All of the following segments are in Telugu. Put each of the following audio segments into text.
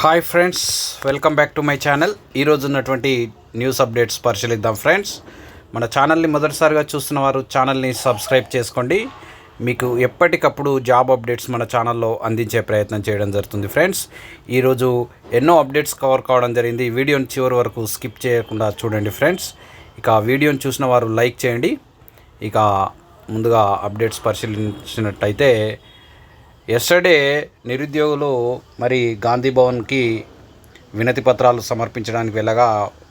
Hi friends welcome back to my channel ఈరోజు ఉన్నటువంటి న్యూస్ అప్డేట్స్ పరిశీలిద్దాం ఫ్రెండ్స్ మన ఛానల్ని మొదటిసారిగా చూస్తున్న వారు ఛానల్ని సబ్స్క్రైబ్ చేసుకోండి. మీకు ఎప్పటికప్పుడు జాబ్ అప్డేట్స్ మన ఛానల్లో అందించే ప్రయత్నం చేయడం జరుగుతుంది ఫ్రెండ్స్ ఈరోజు ఎన్నో అప్డేట్స్ కవర్ కావడం జరిగింది. ఈ వీడియోని చివరి వరకు స్కిప్ చేయకుండా చూడండి ఫ్రెండ్స్ ఇక వీడియోని చూసిన వారు లైక్ చేయండి. ఇక ముందుగా అప్డేట్స్ పరిశీలించినట్టయితే ఎస్టర్డే నిరుద్యోగులు మరి గాంధీ భవన్కి వినతి పత్రాలు సమర్పించడానికి వెళ్ళగా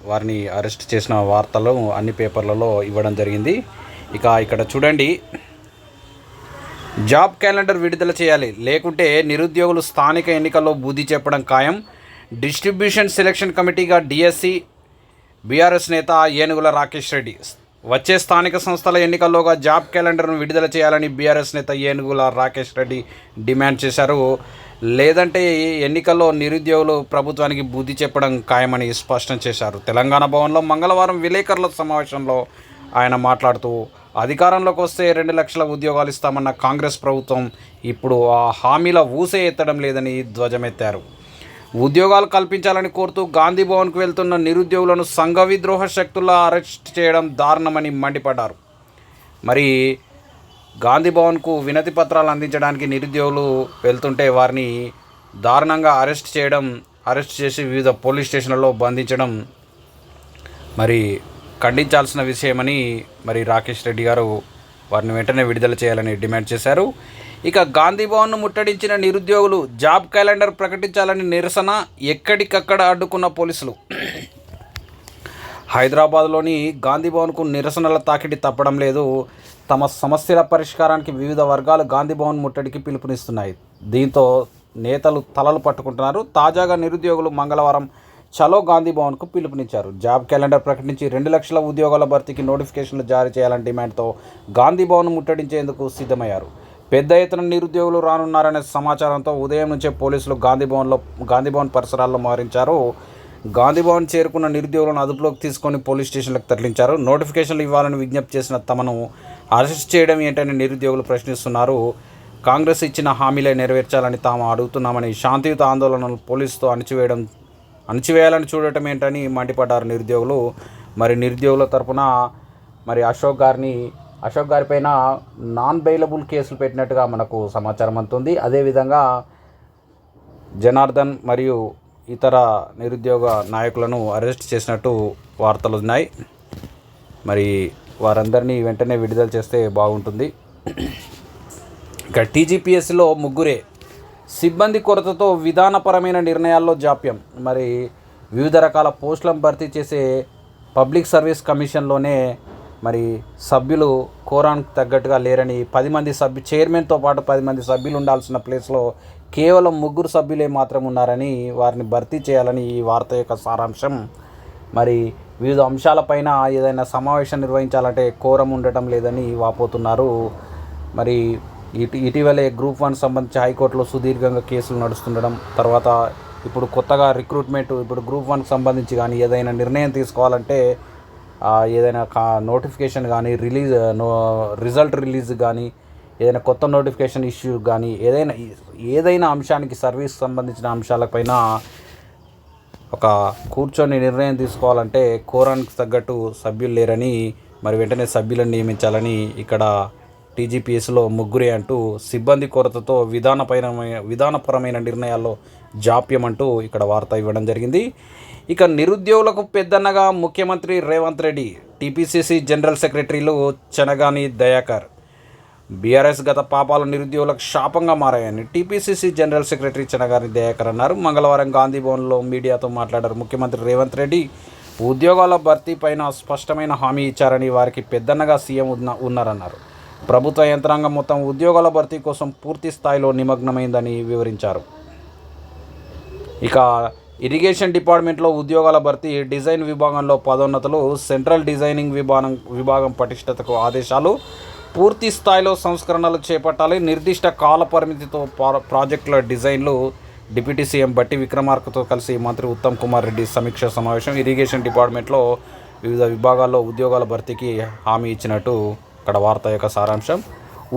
వారిని అరెస్ట్ చేసిన వార్తలు అన్ని పేపర్లలో ఇవ్వడం జరిగింది. ఇక ఇక్కడ చూడండి. జాబ్ క్యాలెండర్ విడుదల చేయాలి. లేకుంటే నిరుద్యోగులు స్థానిక ఎన్నికల్లో బుద్ధి చెప్పడం ఖాయం. డిస్ట్రిబ్యూషన్ సెలక్షన్ కమిటీగా డిఎస్సి బీఆర్ఎస్ నేత ఏనుగుల రాకేష్ రెడ్డి. వచ్చే స్థానిక సంస్థల ఎన్నికల్లోగా జాబ్ క్యాలెండర్ను విడుదల చేయాలని బీఆర్ఎస్ నేత ఏనుగుల రాకేష్ రెడ్డి డిమాండ్ చేశారు. లేదంటే ఈ ఎన్నికల్లో నిరుద్యోగులు ప్రభుత్వానికి బుద్ధి చెప్పడం ఖాయమని స్పష్టం చేశారు. తెలంగాణ భవన్లో మంగళవారం విలేకరుల సమావేశంలో ఆయన మాట్లాడుతూ అధికారంలోకి వస్తే రెండు లక్షల ఉద్యోగాలు ఇస్తామన్న కాంగ్రెస్ ప్రభుత్వం ఇప్పుడు ఆ హామీల ఊసే ఎత్తడం లేదని ధ్వజమెత్తారు. ఉద్యోగాలు కల్పించాలని కోరుతూ గాంధీ భవన్కు వెళ్తున్న నిరుద్యోగులను సంఘ విద్రోహ శక్తుల్లో అరెస్ట్ చేయడం దారుణమని మండిపడ్డారు. మరి గాంధీ భవన్కు వినతి పత్రాలు అందించడానికి నిరుద్యోగులు వెళ్తుంటే వారిని దారుణంగా అరెస్ట్ చేయడం అరెస్ట్ చేసి వివిధ పోలీస్ స్టేషన్లలో బంధించడం మరి ఖండించాల్సిన విషయమని మరి రాకేష్ రెడ్డి గారు వారిని వెంటనే విడుదల చేయాలని డిమాండ్ చేశారు. ఇక గాంధీ భవన్ను ముట్టడించిన నిరుద్యోగులు జాబ్ క్యాలెండర్ ప్రకటించాలని నిరసన ఎక్కడికక్కడ అడ్డుకున్న పోలీసులు. హైదరాబాద్లోని గాంధీ భవన్కు నిరసనల తాకిడి తప్పడం లేదు. తమ సమస్యల పరిష్కారానికి వివిధ వర్గాలు గాంధీ భవన్ ముట్టడికి పిలుపునిస్తున్నాయి. దీంతో నేతలు తలలు పట్టుకుంటున్నారు. తాజాగా నిరుద్యోగులు మంగళవారం చలో గాంధీ భవన్కు పిలుపునిచ్చారు. జాబ్ క్యాలెండర్ ప్రకటించి రెండు లక్షల ఉద్యోగాల భర్తీకి నోటిఫికేషన్లు జారీ చేయాలని డిమాండ్తో గాంధీ భవన్ ముట్టడించేందుకు సిద్ధమయ్యారు. పెద్ద ఎత్తున నిరుద్యోగులు రానున్నారనే సమాచారంతో ఉదయం నుంచే పోలీసులు గాంధీ భవన్లో గాంధీ భవన్ పరిసరాల్లో మారించారు. గాంధీ భవన్ చేరుకున్న నిరుద్యోగులను అదుపులోకి తీసుకొని పోలీస్ స్టేషన్లకు తరలించారు. నోటిఫికేషన్లు ఇవ్వాలని విజ్ఞప్తి చేసిన తమను అరెస్ట్ చేయడం ఏంటని నిరుద్యోగులు ప్రశ్నిస్తున్నారు. కాంగ్రెస్ ఇచ్చిన హామీలే నెరవేర్చాలని తాము అడుగుతున్నామని శాంతియుత ఆందోళనలు పోలీసుతో అణిచివేయడం అణచివేయాలని చూడటం ఏంటని మండిపడ్డారు నిరుద్యోగులు. మరి నిరుద్యోగుల తరపున మరి అశోక్ గారిని అశోక్ గారి పైన నాన్ బెయిలబుల్ కేసులు పెట్టినట్టుగా మనకు సమాచారం అందుతుంది. అదేవిధంగా జనార్దన్ మరియు ఇతర నిరుద్యోగ నాయకులను అరెస్ట్ చేసినట్టు వార్తలు ఉన్నాయి. మరి వారందరినీ వెంటనే విడుదల చేస్తే బాగుంటుంది. ఇక టీజీపీఎస్లో ముగ్గురే సిబ్బంది కొరతతో విధానపరమైన నిర్ణయాల్లో జాప్యం. మరి వివిధ రకాల పోస్టులను భర్తీ చేసే పబ్లిక్ సర్వీస్ కమిషన్లోనే మరి సభ్యులు కోరానికి తగ్గట్టుగా లేరని పది మంది సభ్యు చైర్మన్తో పాటు పది మంది సభ్యులు ఉండాల్సిన ప్లేస్లో కేవలం ముగ్గురు సభ్యులే మాత్రం ఉన్నారని వారిని భర్తీ చేయాలని ఈ వార్త యొక్క సారాంశం. మరి వివిధ అంశాలపైన ఏదైనా సమావేశం నిర్వహించాలంటే కోరం ఉండటం లేదని వాపోతున్నారు. మరి ఇటీ ఇటీవలే గ్రూప్ వన్ సంబంధించి హైకోర్టులో సుదీర్ఘంగా కేసులు నడుస్తుండడం తర్వాత ఇప్పుడు కొత్తగా రిక్రూట్మెంట్ ఇప్పుడు గ్రూప్ వన్కి సంబంధించి కానీ ఏదైనా నిర్ణయం తీసుకోవాలంటే ఏదైనా కా నోటిఫికేషన్ కానీ రిలీజ్ నో రిజల్ట్ రిలీజ్ కానీ ఏదైనా కొత్త నోటిఫికేషన్ ఇష్యూ కానీ ఏదైనా ఏదైనా అంశానికి సర్వీస్ సంబంధించిన అంశాలపైన ఒక కూర్చొని నిర్ణయం తీసుకోవాలంటే కోరానికి తగ్గట్టు సభ్యులు లేరని మరి వెంటనే సభ్యులను నియమించాలని ఇక్కడ టీజీపీఎస్లో ముగ్గురే అంటూ సిబ్బంది కొరతతో విధానపరమైన విధానపరమైన నిర్ణయాల్లో జాప్యం అంటూ ఇక్కడ వార్త ఇవ్వడం జరిగింది. ఇక నిరుద్యోగులకు పెద్దన్నగా ముఖ్యమంత్రి రేవంత్ రెడ్డి టీపీసీసీ జనరల్ సెక్రటరీలు చెనగాని దయాకర్. బీఆర్ఎస్ గత పాపాలు నిరుద్యోగులకు శాపంగా మారాయని TPCC general secretary Chenagani Dayakar అన్నారు. మంగళవారం గాంధీ భవన్లో మీడియాతో మాట్లాడారు ముఖ్యమంత్రి రేవంత్ రెడ్డి. ఉద్యోగాల భర్తీ పైన స్పష్టమైన హామీ ఇచ్చారని వారికి పెద్దన్నగా సీఎం ఉన్న ఉన్నారన్నారు. ప్రభుత్వ యంత్రాంగం మొత్తం ఉద్యోగాల భర్తీ కోసం పూర్తి స్థాయిలో నిమగ్నమైందని వివరించారు. ఇక ఇరిగేషన్ డిపార్ట్మెంట్లో ఉద్యోగాల భర్తీ డిజైన్ విభాగంలో పదోన్నతులు సెంట్రల్ డిజైనింగ్ విభాగం విభాగం పటిష్టతకు ఆదేశాలు. పూర్తి స్థాయిలో సంస్కరణలు చేపట్టాలి. నిర్దిష్ట కాల పరిమితితో ప్రాజెక్టుల డిజైన్లు డిప్యూటీ సీఎం బట్టి విక్రమార్కతో కలిసి మంత్రి ఉత్తమ్ కుమార్ రెడ్డి సమీక్ష సమావేశం. ఇరిగేషన్ డిపార్ట్మెంట్లో వివిధ విభాగాల్లో ఉద్యోగాల భర్తీకి హామీ ఇచ్చినట్టు ఇక్కడ వార్త యొక్క సారాంశం.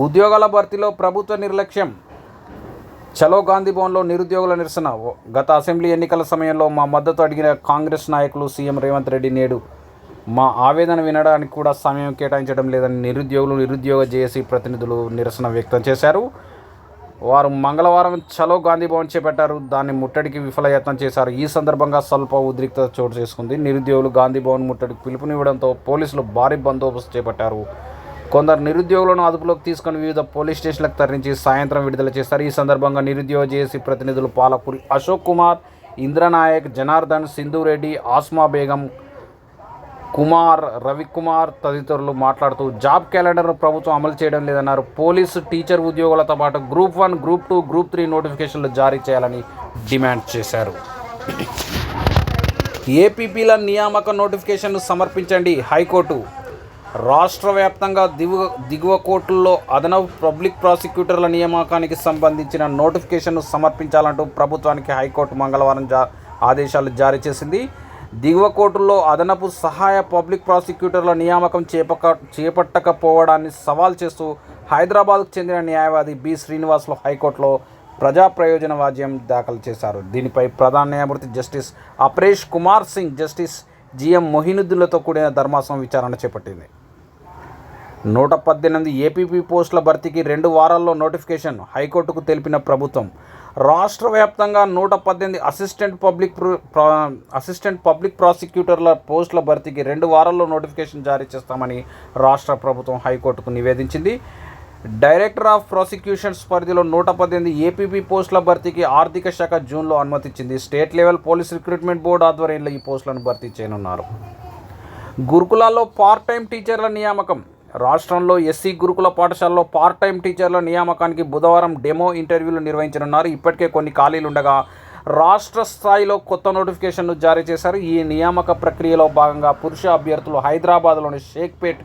ఉద్యోగాల భర్తీలో ప్రభుత్వ నిర్లక్ష్యం. చలో గాంధీ భవన్లో నిరుద్యోగుల నిరసన. గత అసెంబ్లీ ఎన్నికల సమయంలో మా మద్దతు అడిగిన కాంగ్రెస్ నాయకులు సీఎం రేవంత్ రెడ్డి నేడు మా ఆవేదన వినడానికి కూడా సమయం కేటాయించడం లేదని నిరుద్యోగులు నిరుద్యోగ జేఏసీ ప్రతినిధులు నిరసన వ్యక్తం చేశారు. వారు మంగళవారం చలో గాంధీ భవన్ చేపట్టారు. దాన్ని ముట్టడికి విఫలయత్నం చేశారు. ఈ సందర్భంగా స్వల్ప ఉద్రిక్తత చోటు చేసుకుంది. నిరుద్యోగులు గాంధీ భవన్ ముట్టడికి పిలుపునివ్వడంతో పోలీసులు భారీ బందోబస్తు చేపట్టారు. కొందరు నిరుద్యోగులను అదుపులోకి తీసుకుని వివిధ పోలీస్ స్టేషన్లకు తరలించి సాయంత్రం విడుదల చేస్తారు. ఈ సందర్భంగా నిరుద్యోగ జేఏసీ ప్రతినిధులు పాలపూరి అశోక్ కుమార్ ఇంద్రనాయక్ జనార్దన్ సింధు రెడ్డి ఆస్మా బేగం కుమార్ రవికుమార్ తదితరులు మాట్లాడుతూ జాబ్ క్యాలెండర్ను ప్రభుత్వం అమలు చేయడం లేదన్నారు. పోలీసు టీచర్ ఉద్యోగులతో పాటు group one group two group three నోటిఫికేషన్లు జారీ చేయాలని డిమాండ్ చేశారు. ఏపీపీల నియామక నోటిఫికేషన్ను సమర్పించండి హైకోర్టు. రాష్ట్ర వ్యాప్తంగా దిగువ దిగువ కోర్టుల్లో అదనపు పబ్లిక్ ప్రాసిక్యూటర్ల నియామకానికి సంబంధించిన నోటిఫికేషన్ను సమర్పించాలంటూ ప్రభుత్వానికి హైకోర్టు మంగళవారం జా ఆదేశాలు జారీ చేసింది. దిగువ కోర్టుల్లో అదనపు సహాయ పబ్లిక్ ప్రాసిక్యూటర్ల నియామకం చేపక చేపట్టకపోవడాన్ని సవాల్ చేస్తూ హైదరాబాద్కు చెందిన న్యాయవాది బి శ్రీనివాసులు హైకోర్టులో ప్రజా ప్రయోజన వాజ్యం దాఖలు చేశారు. దీనిపై ప్రధాన న్యాయమూర్తి justice Aparesh Kumar Singh justice GM మొహినుద్దీన్లతో కూడిన ధర్మాసనం విచారణ చేపట్టింది. నూట పద్దెనిమిది ఏపీపీ పోస్టుల భర్తీకి రెండు వారాల్లో నోటిఫికేషన్ హైకోర్టుకు తెలిపిన ప్రభుత్వం. రాష్ట్ర వ్యాప్తంగా నూట పద్దెనిమిది అసిస్టెంట్ పబ్లిక్ అసిస్టెంట్ పబ్లిక్ ప్రాసిక్యూటర్ల పోస్టుల భర్తీకి రెండు వారాల్లో నోటిఫికేషన్ జారీ చేస్తామని రాష్ట్ర ప్రభుత్వం హైకోర్టుకు నివేదించింది. డైరెక్టర్ ఆఫ్ ప్రాసిక్యూషన్స్ పరిధిలో నూట పద్దెనిమిది ఏపీపీ పోస్టుల భర్తీకి ఆర్థిక శాఖ జూన్లో అనుమతించింది state level police recruitment board ఆధ్వర్యంలో ఈ పోస్టులను భర్తీ చేయనున్నారు. గురుకులాల్లో పార్ట్ టైం టీచర్ల నియామకం. రాష్ట్రంలో ఎస్సీ గురుకుల పాఠశాలలో పార్ట్ టైం టీచర్ల నియామకానికి బుధవారం డెమో ఇంటర్వ్యూలు నిర్వహించనున్నారు. ఇప్పటికే కొన్ని ఖాళీలు ఉండగా రాష్ట్ర స్థాయిలో కొత్త నోటిఫికేషన్ను జారీ చేశారు. ఈ నియామక ప్రక్రియలో భాగంగా పురుష అభ్యర్థులు హైదరాబాద్లోని షేక్పేట్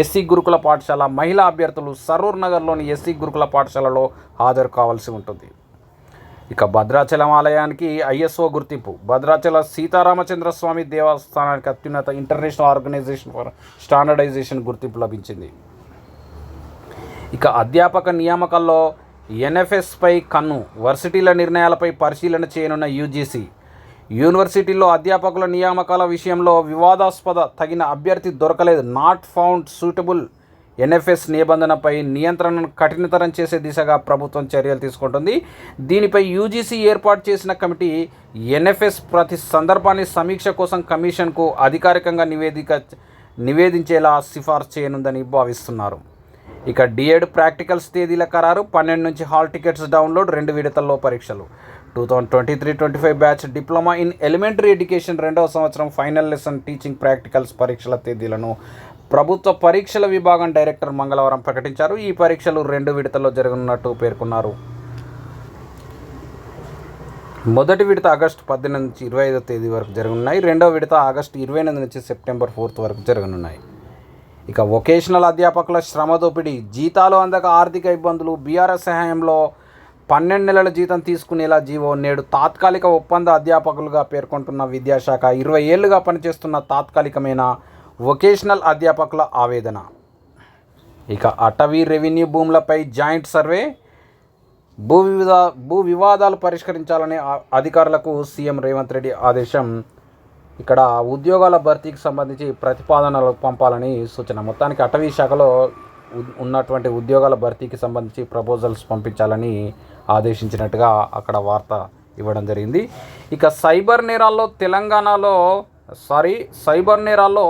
ఎస్సీ గురుకుల పాఠశాల మహిళా అభ్యర్థులు సరూర్ నగర్లోని ఎస్సీ గురుకుల పాఠశాలలో హాజరు కావాల్సి ఉంటుంది. ఇక భద్రాచలం ఆలయానికి ఐఎస్ఓ గుర్తింపు. భద్రాచల సీతారామచంద్ర స్వామి దేవస్థానానికి అత్యున్నత ఇంటర్నేషనల్ ఆర్గనైజేషన్ ఫర్ స్టాండర్డైజేషన్ గుర్తింపు లభించింది. ఇక అధ్యాపక నియామకాల్లో ఎన్ఎఫ్ఎస్పై కన్ను వర్సిటీల నిర్ణయాలపై పరిశీలన చేయనున్న యూజీసీ. యూనివర్సిటీల్లో అధ్యాపకుల నియామకాల విషయంలో వివాదాస్పద తగిన అభ్యర్థి దొరకలేదు. నాట్ ఫౌండ్ సూటబుల్ ఎన్ఎఫ్ఎస్ నిబంధనపై నియంత్రణను కఠినతరం చేసే దిశగా ప్రభుత్వం చర్యలు తీసుకుంటుంది. దీనిపై యూజీసీ ఏర్పాటు చేసిన కమిటీ ఎన్ఎఫ్ఎస్ ప్రతి సందర్భాన్ని సమీక్ష కోసం కమిషన్కు అధికారికంగా నివేదిక నివేదించేలా సిఫార్సు చేయనుందని భావిస్తున్నారు. ఇక డిఎడ్ ప్రాక్టికల్స్ తేదీల ఖరారు పన్నెండు నుంచి హాల్ టికెట్స్ డౌన్లోడ్ రెండు విడతల్లో పరీక్షలు. Two thousand twenty three twenty five batch diploma in elementary education రెండవ సంవత్సరం ఫైనల్ లెసన్ టీచింగ్ ప్రాక్టికల్స్ పరీక్షల తేదీలను ప్రభుత్వ పరీక్షల విభాగం డైరెక్టర్ మంగళవారం ప్రకటించారు. ఈ పరీక్షలు రెండు విడతల్లో జరగనున్నట్టు పేర్కొన్నారు. మొదటి విడత ఆగస్టు పద్దెనిమిది నుంచి ఇరవై ఐదో తేదీ వరకు జరగనున్నాయి. రెండవ విడత ఆగస్టు ఇరవై ఎనిమిది నుంచి సెప్టెంబర్ ఫోర్త్ వరకు జరగనున్నాయి. ఇక వొకేషనల్ అధ్యాపకుల శ్రమ దోపిడీ జీతాలు అందక ఆర్థిక ఇబ్బందులు బీఆర్ఎస్ సహాయంలో పన్నెండు నెలల జీతం తీసుకునేలా జీవో నేడు తాత్కాలిక ఒప్పంద అధ్యాపకులుగా పేర్కొంటున్న విద్యాశాఖ ఇరవై ఏళ్ళుగా పనిచేస్తున్న తాత్కాలికమైన వొకేషనల్ అధ్యాపకుల ఆవేదన. ఇక అటవీ రెవెన్యూ భూములపై జాయింట్ సర్వే భూ వివిధ భూ వివాదాలు పరిష్కరించాలని అధికారులకు సీఎం రేవంత్ రెడ్డి ఆదేశం. ఇక్కడ ఉద్యోగాల భర్తీకి సంబంధించి ప్రతిపాదనలు పంపాలని సూచన. మొత్తానికి అటవీ శాఖలో ఉన్నటువంటి ఉద్యోగాల భర్తీకి సంబంధించి ప్రపోజల్స్ పంపించాలని ఆదేశించినట్టుగా అక్కడ వార్త ఇవ్వడం జరిగింది. ఇక సైబర్ నేరాల్లో తెలంగాణలో సారీ సైబర్ నేరాల్లో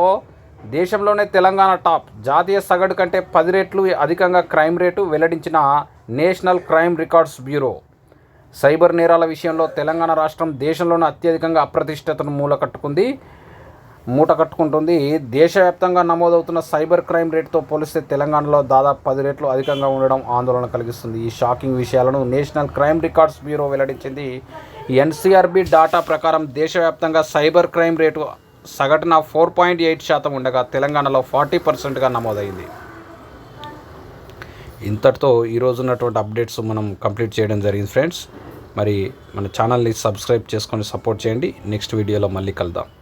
దేశంలోనే తెలంగాణ టాప్. జాతీయ సగటు కంటే పది రెట్లు అధికంగా క్రైమ్ రేటు వెల్లడించిన national crime records bureau. Cyber నేరాల విషయంలో తెలంగాణ రాష్ట్రం దేశంలోనే అత్యధికంగా అప్రతిష్టతను మూల కట్టుకుంది మూట కట్టుకుంటుంది. దేశవ్యాప్తంగా నమోదవుతున్న సైబర్ క్రైమ్ రేటుతో పోలిస్తే తెలంగాణలో దాదాపు పది రేట్లు అధికంగా ఉండడం ఆందోళన కలిగిస్తుంది. ఈ షాకింగ్ విషయాలను నేషనల్ క్రైమ్ రికార్డ్స్ బ్యూరో వెల్లడించింది. ఎన్సీఆర్బి డాటా ప్రకారం దేశవ్యాప్తంగా సైబర్ క్రైమ్ రేటు సగటున ఫోర్ పాయింట్ ఎయిట్ శాతం ఉండగా తెలంగాణలో ఫార్టీ పర్సెంట్గా నమోదైంది. ఇంతటితో ఈరోజు ఉన్నటువంటి అప్డేట్స్ మనం కంప్లీట్ చేయడం జరిగింది ఫ్రెండ్స్. మరి మన ఛానల్ని సబ్స్క్రైబ్ చేసుకొని సపోర్ట్ చేయండి. నెక్స్ట్ వీడియోలో మళ్ళీ కలుద్దాం.